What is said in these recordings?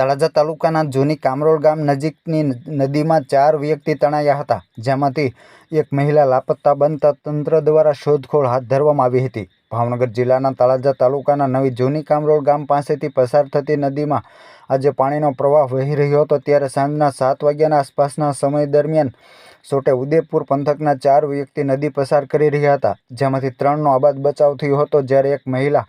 તળાજા તાલુકાના જૂની કામરોળ ગામ નજીકની નદીમાં ચાર વ્યક્તિ તણાયા હતા, જેમાંથી એક મહિલા લાપત્તા બનતા તંત્ર દ્વારા શોધખોળ હાથ ધરવામાં આવી હતી. ભાવનગર જિલ્લાના તળાજા તાલુકાના નવી જૂની કામરોળ ગામ પાસેથી પસાર થતી નદીમાં આજે પાણીનો પ્રવાહ વહી રહ્યો હતો, ત્યારે સાંજના સાત વાગ્યાના આસપાસના સમય દરમિયાન સોટે ઉદેપુર પંથકના ચાર વ્યક્તિ નદી પસાર કરી રહ્યા હતા, જેમાંથી ત્રણનો આબાદ બચાવ થયો હતો, જ્યારે એક મહિલા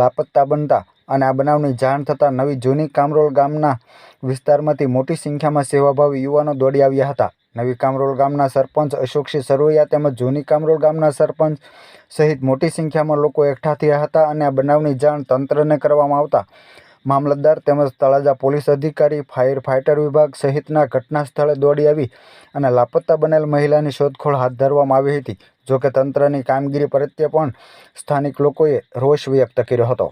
લાપત્તા બનતા અને આ બનાવની જાણ થતાં નવી જૂની કામરોલ ગામના વિસ્તારમાંથી મોટી સંખ્યામાં સેવાભાવી યુવાનો દોડી આવ્યા હતા. નવી કામરોલ ગામના સરપંચ અશોકસિંહ સરવૈયા તેમજ જૂની કામરોલ ગામના સરપંચ સહિત મોટી સંખ્યામાં લોકો એકઠા થયા હતા અને આ બનાવની જાણ તંત્રને કરવામાં આવતા મામલતદાર તેમજ તળાજા પોલીસ અધિકારી, ફાયર ફાઇટર વિભાગ સહિતના ઘટના સ્થળે દોડી આવી અને લાપત્તા બનેલ મહિલાની શોધખોળ હાથ ધરવામાં આવી હતી. જોકે તંત્રની કામગીરી પ્રત્યે પણ સ્થાનિક લોકોએ રોષ વ્યક્ત કર્યો હતો.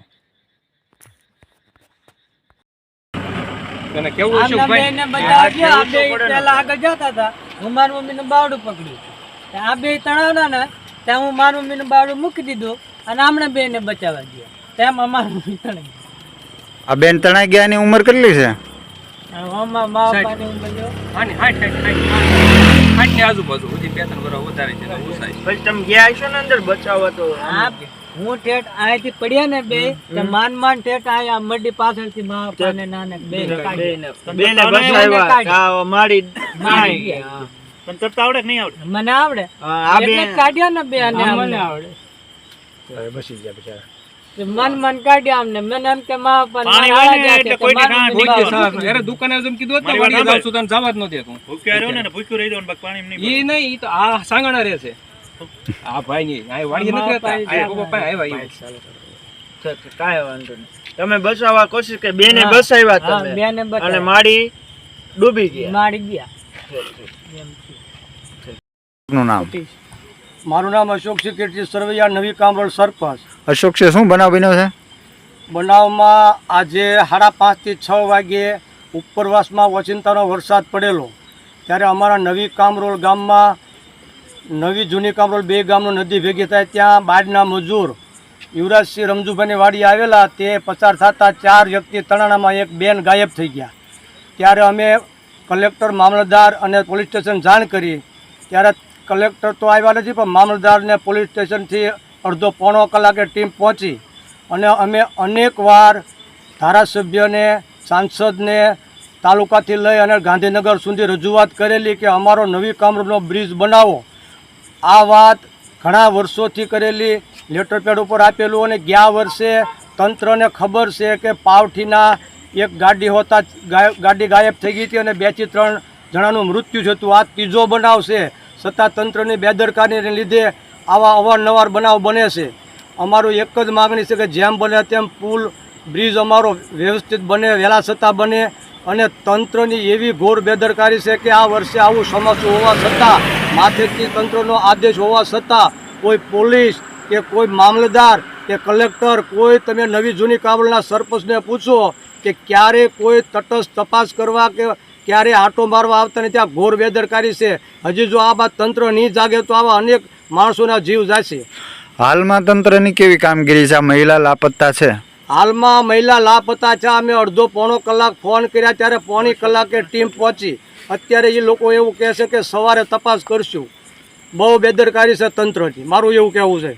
તને કેવું ગયા, પહેલા આગળ જતા હતા. હું મારી મમ્મીનું બાવડું પકડ્યું. તો આ બે તણાવના ને ત્યાં હું મારી મમ્મીનું બાવડું મૂકી દીધું અને આમણે બેને બચાવવા ગયા. તેમ અમારું મમ્મી તણાઈ આ બેન તણાઈ ગયાની ઉંમર કેટલી છે? મા બાપાની ઉંમરની આજુબાજુ હજી બે ત્રણ વર્ષ વધારે છે ને. તમે ગયા છો ને અંદર બચાવવા તો? હું ઠેઠ અહીંથી પડ્યા ને બે માન માન ઠેઠ આયા મડી પાછળથી મા બાપાને નાને બે બચાવ્યા મારી મારી પણ તરતા આવડે નહીં આવડે? મને આવડે. આ એટલે કાઢ્યા ને બે અને મને આવડે. બસી ગયા બિચારા. મન મન કાઢ્યા અમને મને એમ કે મા પાણી ને એટલે કોઈને. અરે દુકાને જેમ કીધું હતું ને છું તને જવા જ ન દેતું. ભૂખ્યા રહ્યો ને ભૂખ્યું રહી જાવ પાણી નહીં ઈ નહીં ઈ તો આ સાંગણા રહે છે. આ ભાઈ ની આ વાડીએ નથી રહેતા? આ ગોપા આવ્યા ઈ. કાંઈ વાંધો નહીં. તમે બચાવવા કોશિશ કે બેને બચાવ્યા તમે. બેને અને માડી ડૂબી ગયા. માડી ગયા. નું નામ? મારું નામ અશોક સિક્રેટરી સરવૈયા નવી કામરોળ સરપંચ. અશોક છે શું બનાવ બન્યો છે? બનાવમાં આજે સાડા પાંચથી છ વાગ્યે ઉપરવાસમાં વચિંતાનો વરસાદ પડેલો. ત્યારે અમારા નવી કામરોલ ગામમાં નવી જૂની કામરોલ બે ગામનો નદી ભેગી થાય ત્યાં બાડના મજૂર યુવરાજસિંહ રમજુભાઈની વાડી આવેલા, તે પસાર થતા ચાર વ્યક્તિ તણાણામાં એક બેન ગાયબ થઈ ગયા. ત્યારે અમે કલેક્ટર, મામલતદાર અને પોલીસ સ્ટેશન જાણ કરી. ત્યારે કલેક્ટર તો આવ્યા નથી, પણ મામલતદારને પોલીસ સ્ટેશનથી અડધો પોણો કલાકે ટીમ પહોંચી. અને અમે અનેકવાર ધારાસભ્યને, સાંસદને તાલુકાથી લઈ અને ગાંધીનગર સુધી રજૂઆત કરેલી કે અમારો નવી કામરૂપનો બ્રિજ બનાવો. આ વાત ઘણા વર્ષોથી કરેલી, લેટર પેડ ઉપર આપેલું અને ગયા વર્ષે તંત્રને ખબર છે કે પાવઠીના એક ગાડી હોતા ગાડી ગાયબ થઈ ગઈ હતી અને બેથી ત્રણ જણાનું મૃત્યુ થયું આ ત્રીજો બનાવ છે. છતાં તંત્રની બેદરકારીને લીધે આવા અવારનવાર બનાવ બને છે. અમારું એક જ માગણી છે કે જેમ બને તેમ પુલ, બ્રિજ અમારો વ્યવસ્થિત બને વહેલા છતાં બને અને તંત્રની એવી ઘોર બેદરકારી છે કે આ વર્ષે આવું સમસ્યું હોવા છતાં માથેથી તંત્રનો આદેશ હોવા છતાં કોઈ પોલીસ કે કોઈ મામલતદાર કે કલેક્ટર, કોઈ તમે નવી જૂની કાબલના સરપંચને પૂછો કે ક્યારે કોઈ તટસ્થ તપાસ કરવા કે ક્યારે આંટો મારવા આવતા નથી, આ ઘોર બેદરકારી છે. હજી જો આ બાદ તંત્ર નહીં જાગે તો આવા અનેક માણસોના જીવ જશે. હાલમાં તંત્રની કેવી કામગીરી છે? આ મહિલા લાપત્તા છે. હાલમાં મહિલા લાપતા છે. અમે અડધો પોણો કલાક ફોન કર્યા ત્યારે પોણી કલાકે ટીમ પહોંચી. અત્યારે એ લોકો એવું કહે છે કે સવારે તપાસ કરશું. બહુ બેદરકારી છે તંત્રની મારું એવું કહેવું છે.